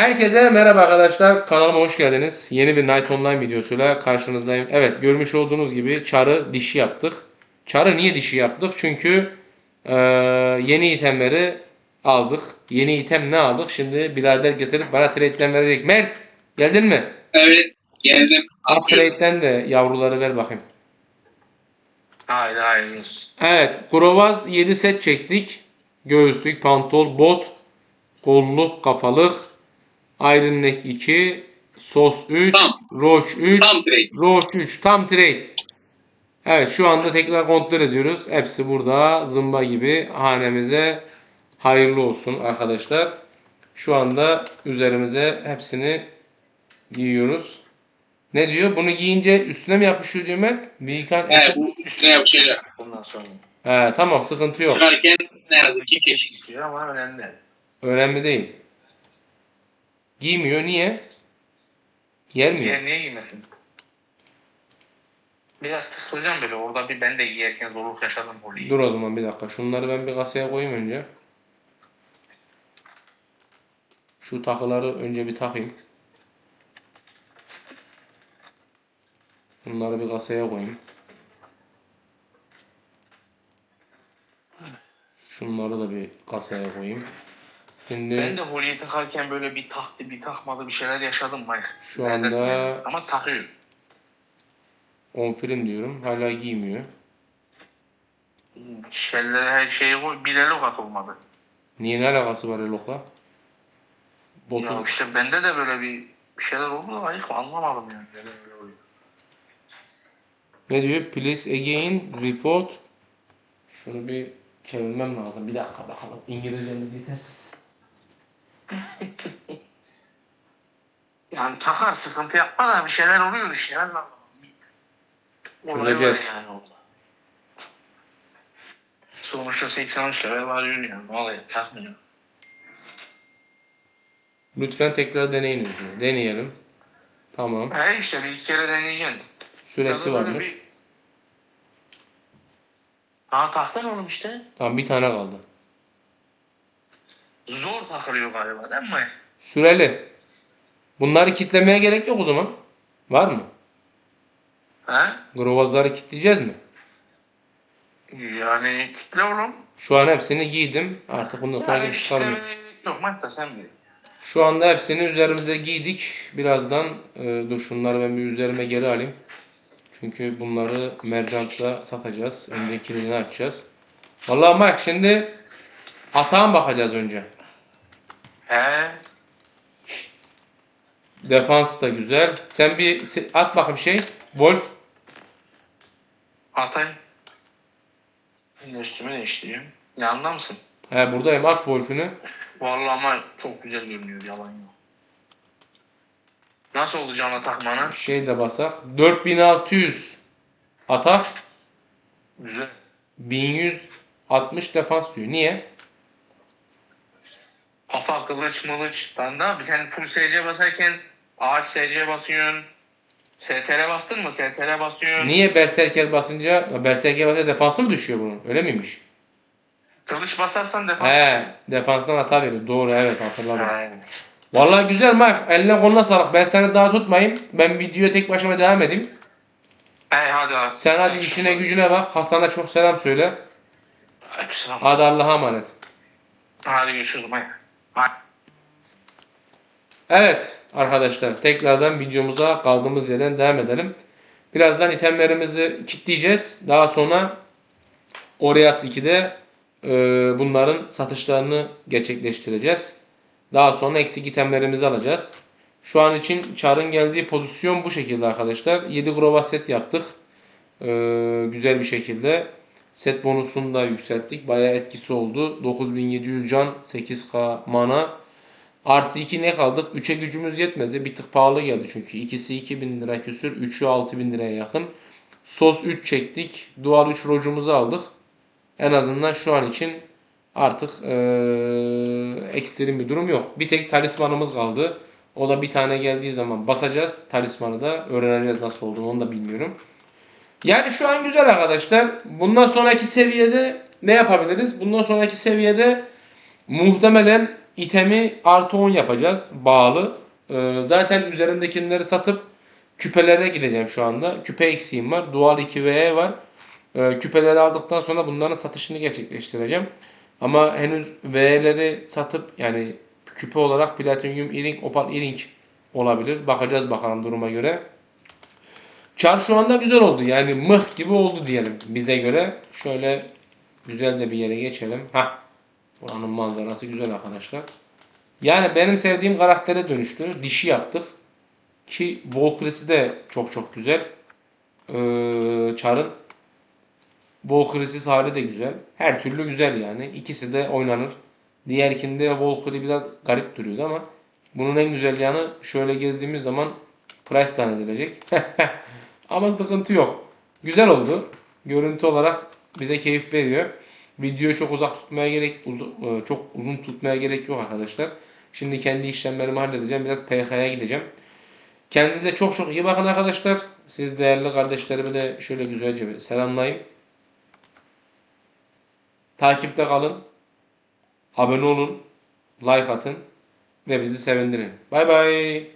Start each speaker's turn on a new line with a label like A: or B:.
A: Herkese merhaba arkadaşlar. Kanalıma hoş geldiniz. Yeni bir Night Online videosuyla karşınızdayım. Evet görmüş olduğunuz gibi çarı dişi yaptık. Çarı niye dişi yaptık? Çünkü eee, yeni itemleri aldık. Yeni item ne aldık? Şimdi birader getirip bana trade'den verecek. Mert geldin mi?
B: Evet geldim.
A: Al trade'den de yavruları ver bakayım.
B: Haydi haydi olsun.
A: Evet, Grovaz 7 set çektik. Göğüslük, pantol, bot, kolluk, kafalık, Iron Neck 2, Sos 3,
B: Tam.
A: Roach 3,
B: Tam trade.
A: Roach 3. Tam trade. Evet, şu anda tekrar kontrol ediyoruz. Hepsi burada zımba gibi hanemize hayırlı olsun arkadaşlar. Şu anda üzerimize hepsini giyiyoruz. Ne diyor? Bunu giyince üstüne mi yapışıyor diyor Mert? Weekend
B: He bu üstüne yapışacak bundan sonra.
A: He, tamam sıkıntı yok.
B: Çıkarken ne yazık ki keşif.
C: ama önemli.
A: Önemli değil. Giymiyor. Niye? Gelmiyor.
C: Diğer niye giymesin? Biraz tırslayacağım böyle. Orada bir ben de giyerken zorluk yaşadım Holi'yi.
A: Dur o zaman bir dakika. Şunları ben bir kasaya koyayım önce. Şu takıları önce bir takayım. Bunları bir kasaya koyayım. Şunları da bir kasaya koyayım. Şimdi
C: Ben de Holi'yi takarken böyle bir taktı bir takmadı bir şeyler yaşadım Mike.
A: Şu
C: Ben de-
A: anda-
C: Ama takıyor.
A: konfirm diyorum. Hala giymiyor.
C: Şellere her şeye koy. Bir elok at olmadı.
A: Niye ne alakası var Elok'la? Botu,
C: Ya işte bende de böyle bir bir şeyler oldu da ayık anlamadım yani. Neden öyle oluyor.
A: Ne diyor? Please again report. Şunu bir çevirmem lazım. Bir dakika bakalım. İngilizcemiz yetersiz.
C: Yani takar sıkıntı yapma da bir şeyler oluyor işte. Ben
A: Çözeceğiz.
C: Yani orada. Sonuçta 83 level var yürüyor. Vallahi takmıyor.
A: Lütfen tekrar deneyiniz diyor. Deneyelim. Tamam.
C: He işte bir iki kere deneyeceksin.
A: Süresi
C: böyle
A: varmış.
C: bir- Ha taktın oğlum işte.
A: Tamam bir tane kaldı.
C: Zor takılıyor galiba değil mi?
A: Süreli. Bunları kitlemeye gerek yok o zaman. Var mı?
C: He?
A: Grovazları kitleyeceğiz mi?
C: Yani kitle oğlum.
A: Şu an hepsini giydim. Artık bundan sonra
C: Yani
A: çıkarmıyorum.
C: yok da sen bil.
A: Şu anda hepsini üzerimize giydik. Birazdan e, dur şunları ben bir üzerime geri alayım. Çünkü bunları mercantla satacağız. Önce kilidini açacağız. Vallahi Mike şimdi atağın bakacağız önce.
C: He?
A: Defans da güzel. Sen bir se- at bakayım şey. Wolf.
C: Atay. Yine üstümü değiştireyim. Yanında mısın?
A: He buradayım. At Wolf'ünü.
C: Vallahi ama çok güzel görünüyor yalan yok. Nasıl oldu cana takmanı?
A: Şey de basak. 4600 atak.
C: Güzel.
A: 1160 defans diyor. Niye?
C: Kafa kılıç mılıç. Ben de sen full SC basarken ağaç SC basıyorsun. STR bastın mı? STR basıyorsun.
A: Niye Berserker basınca Berserker basınca defansı mı düşüyor bunun? Öyle miymiş?
C: Kılıç basarsan defans.
A: He, defanstan hata veriyor. Doğru evet hatırladım.
C: Aynen.
A: Vallahi güzel Mike. Eline koluna sağlık. Ben seni daha tutmayayım. Ben videoya tek başıma devam edeyim.
C: Hey hadi abi.
A: Sen hadi işine gücüne bak. Hasan'a çok selam söyle.
C: Aleykümselam.
A: Hadi Allah'a emanet.
C: Hadi görüşürüz. Hadi.
A: Evet arkadaşlar tekrardan videomuza kaldığımız yerden devam edelim. Birazdan itemlerimizi kitleyeceğiz. Daha sonra Oreas 2'de e, bunların satışlarını gerçekleştireceğiz. Daha sonra eksik itemlerimizi alacağız. Şu an için Char'ın geldiği pozisyon bu şekilde arkadaşlar. 7 Grova set yaptık. E, güzel bir şekilde. Set bonusunu da yükselttik. Bayağı etkisi oldu. 9700 can, 8k mana. Artı 2 ne kaldık? 3'e gücümüz yetmedi. Bir tık pahalı geldi çünkü. İkisi 2000 lira küsür. 3'ü 6000 liraya yakın. Sos 3 çektik. Dual 3 rocumuzu aldık. En azından şu an için artık eee ekstrem bir durum yok. Bir tek talismanımız kaldı. O da bir tane geldiği zaman basacağız. Talismanı da öğreneceğiz nasıl olduğunu onu da bilmiyorum. Yani şu an güzel arkadaşlar. Bundan sonraki seviyede ne yapabiliriz? Bundan sonraki seviyede muhtemelen itemi artı 10 yapacağız. Bağlı. Ee, zaten üzerindekileri satıp küpelere gideceğim şu anda. Küpe eksiğim var. Dual 2V var. Ee, küpeleri aldıktan sonra bunların satışını gerçekleştireceğim. Ama henüz V'leri satıp yani küpe olarak Platinum Earring, Opal Earring olabilir. Bakacağız bakalım duruma göre. Çar şu anda güzel oldu. Yani mıh gibi oldu diyelim bize göre. Şöyle güzel de bir yere geçelim. Hah. Buranın manzarası güzel arkadaşlar. Yani benim sevdiğim karaktere dönüştü. Dişi yaptık. Ki Volkris'i de çok çok güzel. Ee, Char'ın Volkris'siz hali de güzel. Her türlü güzel yani. İkisi de oynanır. Diğerkinde Volkri biraz garip duruyordu ama bunun en güzel yanı şöyle gezdiğimiz zaman price zannedilecek. ama sıkıntı yok. Güzel oldu. Görüntü olarak bize keyif veriyor. Videoyu çok uzak tutmaya gerek uzu- e, çok uzun tutmaya gerek yok arkadaşlar. Şimdi kendi işlemlerimi halledeceğim. Biraz PK'ya gideceğim. Kendinize çok çok iyi bakın arkadaşlar. Siz değerli kardeşlerimi de şöyle güzelce bir selamlayayım. Takipte kalın. Abone olun. Like atın. Ve bizi sevindirin. Bay bay.